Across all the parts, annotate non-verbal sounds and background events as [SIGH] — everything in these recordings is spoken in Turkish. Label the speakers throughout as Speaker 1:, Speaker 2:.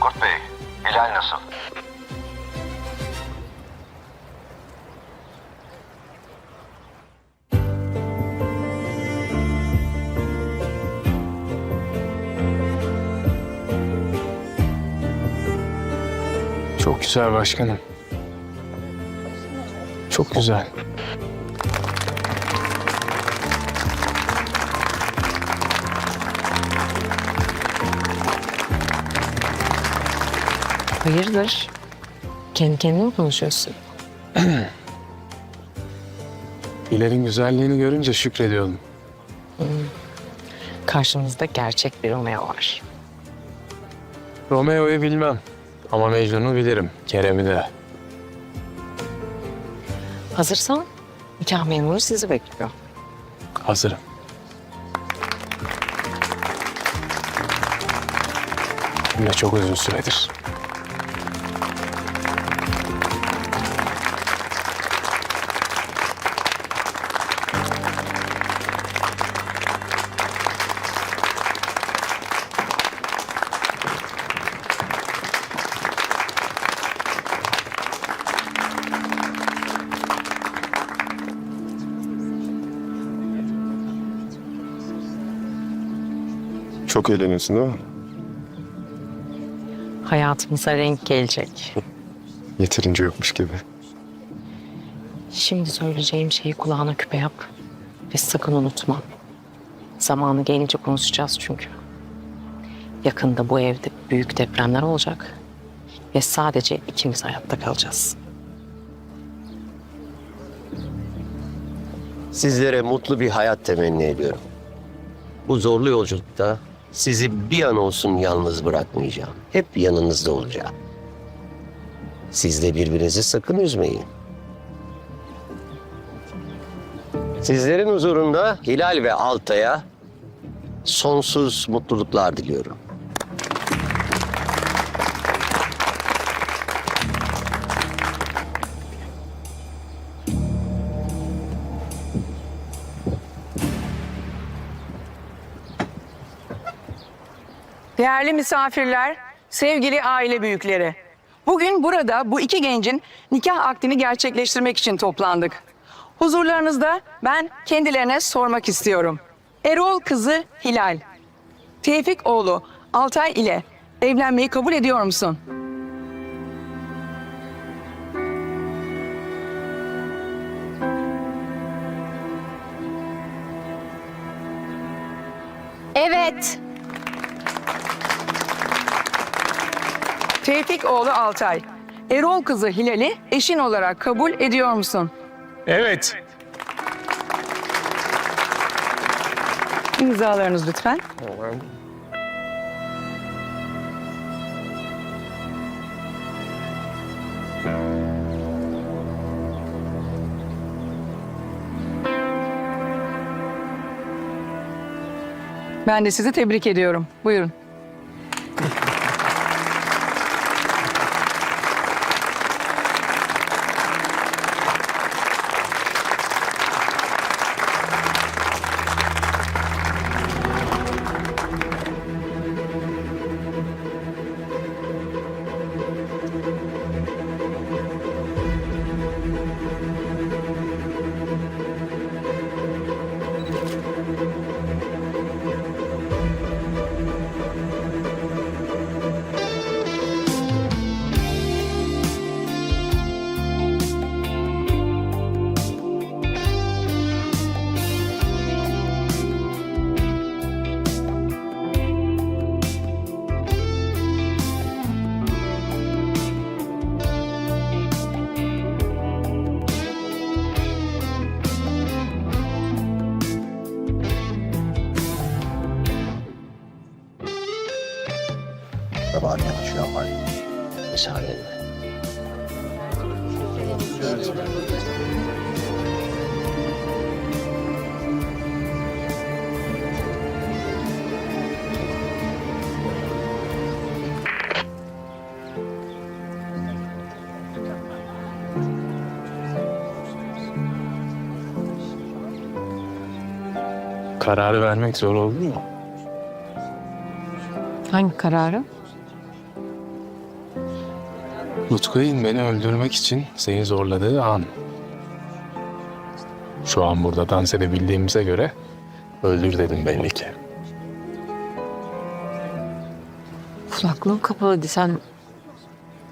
Speaker 1: Kurt Bey, Hilal nasıl?
Speaker 2: Çok güzel başkanım. Çok güzel.
Speaker 3: Hayırdır? Kendi kendine mi konuşuyorsun? [CLEARS THROAT]
Speaker 2: Hilal'in güzelliğini görünce şükrediyordum.
Speaker 3: Karşımızda gerçek bir Romeo var.
Speaker 2: Romeo'yu bilmem ama Mecnun'u bilirim. Kerem'i de.
Speaker 3: Hazırsan nikah memuru sizi bekliyor.
Speaker 2: Hazırım. Hem de çok uzun süredir.
Speaker 4: Çok eğleniyorsun değil mi?
Speaker 3: Hayatımıza renk gelecek.
Speaker 4: Yeterince yokmuş gibi.
Speaker 3: Şimdi söyleyeceğim şeyi kulağına küpe yap. Ve sakın unutma. Zamanı gelince konuşacağız çünkü. Yakında bu evde büyük depremler olacak. Ve sadece ikimiz hayatta kalacağız.
Speaker 5: Sizlere mutlu bir hayat temenni ediyorum. Bu zorlu yolculukta sizi bir an olsun yalnız bırakmayacağım. Hep yanınızda olacağım. Siz de birbirinizi sakın üzmeyin. Sizlerin huzurunda Hilal ve Altay'a sonsuz mutluluklar diliyorum.
Speaker 6: Değerli misafirler, sevgili aile büyükleri. Bugün burada bu iki gencin nikah akdini gerçekleştirmek için toplandık. Huzurlarınızda ben kendilerine sormak istiyorum. Erol kızı Hilal, Tevfik oğlu Altay ile evlenmeyi kabul ediyor musun?
Speaker 7: Evet.
Speaker 6: Tevfik oğlu Altay, Erol kızı Hilal'i eşin olarak kabul ediyor musun?
Speaker 2: Evet.
Speaker 6: İmzalarınız lütfen. Ben de sizi tebrik ediyorum. Buyurun.
Speaker 5: Sabah yaklaşıyor ama müsaadenle.
Speaker 2: Kararı vermek zor oldu mu?
Speaker 3: Hangi kararı?
Speaker 2: Rutkay'ın beni öldürmek için seni zorladığı an. Şu an burada dans edebildiğimize göre öldür dedim belli ki.
Speaker 7: Kulaklığım kapalıydı. Sen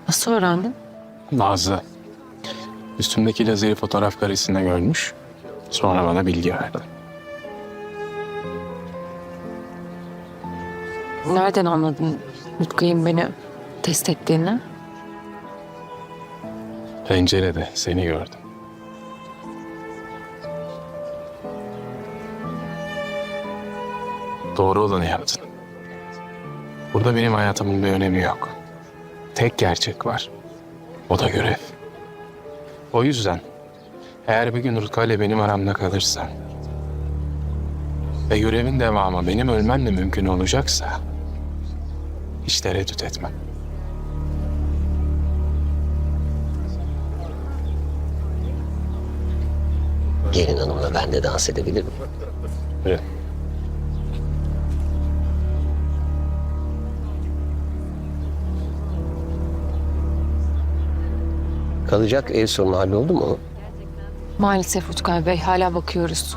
Speaker 7: nasıl öğrendin?
Speaker 2: Nazlı. Üstümdeki lazeri fotoğraf karesinde görmüş. Sonra bana bilgi verdi.
Speaker 7: Nereden anladın Rutkay'ın beni test ettiğini?
Speaker 2: Pencerede seni gördüm. Doğru olanı yaptın. Burada benim hayatımın bir önemi yok. Tek gerçek var. O da görev. O yüzden eğer bir gün Rutka ile benim aramda kalırsa ve görevin devamı benim ölmemle mümkün olacaksa hiç tereddüt etmem.
Speaker 5: Gelin hanımla ben de dans edebilir miyim?
Speaker 2: Evet.
Speaker 5: Kalacak ev sorunu halloldu mu?
Speaker 7: Maalesef Utkay Bey hala bakıyoruz.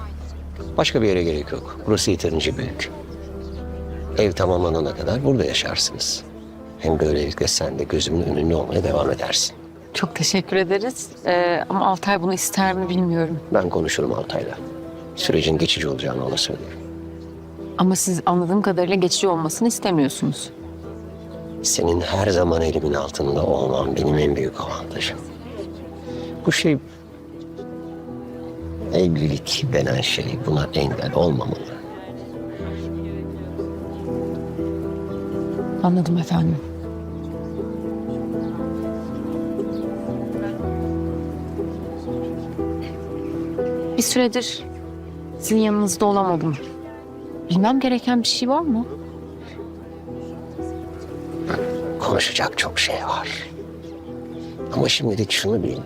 Speaker 5: Başka bir yere gerek yok. Burası yeterince büyük. Ev tamamlanana kadar burada yaşarsınız. Hem böylelikle sen de gözümün önünde olmaya devam edersin.
Speaker 7: Çok teşekkür ederiz. Ee, ama Altay bunu ister mi bilmiyorum.
Speaker 5: Ben konuşurum Altay'la. Sürecin geçici olacağını ona söylerim.
Speaker 7: Ama siz anladığım kadarıyla geçici olmasını istemiyorsunuz.
Speaker 5: Senin her zaman elimin altında olman benim en büyük avantajım. Bu şey... Evlilik denen şey buna engel olmamalı.
Speaker 7: Anladım efendim. Bir süredir sizin yanınızda olamadım. Bilmem gereken bir şey var mı?
Speaker 5: Konuşacak çok şey var. Ama şimdilik şunu bil.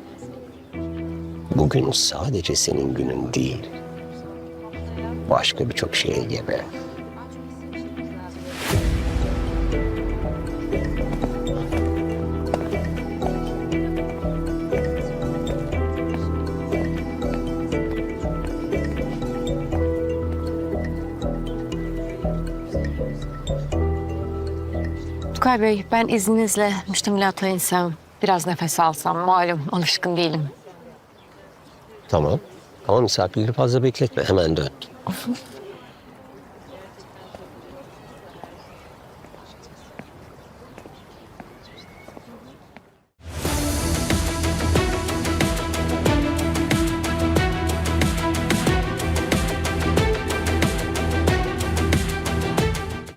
Speaker 5: Bugün sadece senin günün değil. Başka birçok şeye gebe.
Speaker 7: Tukay Bey, ben izninizle müştemilata insem, biraz nefes alsam. Malum alışkın değilim.
Speaker 5: Tamam. Ama misafirleri fazla bekletme. Hemen dön.